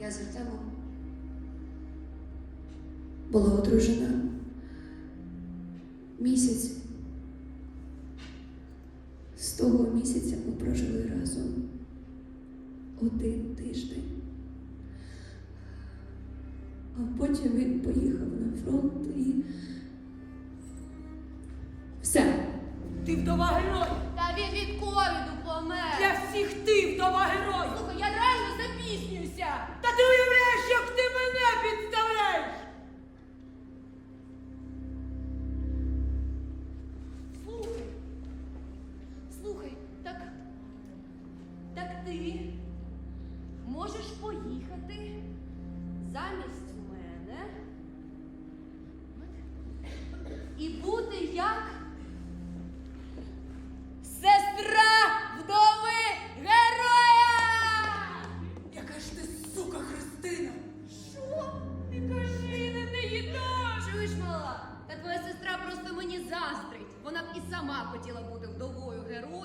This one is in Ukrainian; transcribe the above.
Я з Артемом була одружена місяць. З того місяця ми прожили разом один тиждень. А потім він поїхав на фронт і все. Ти вдова герой! Та він від ковіду помер. Для всіх ти вдова герой! Ти можеш поїхати замість мене і бути як сестра вдови героя! Яка ж ти сука, Христина! Що? Не кажи, не не їда! Чуєш, мала? Та твоя сестра просто мені заздрить. Вона б і сама хотіла бути вдовою героя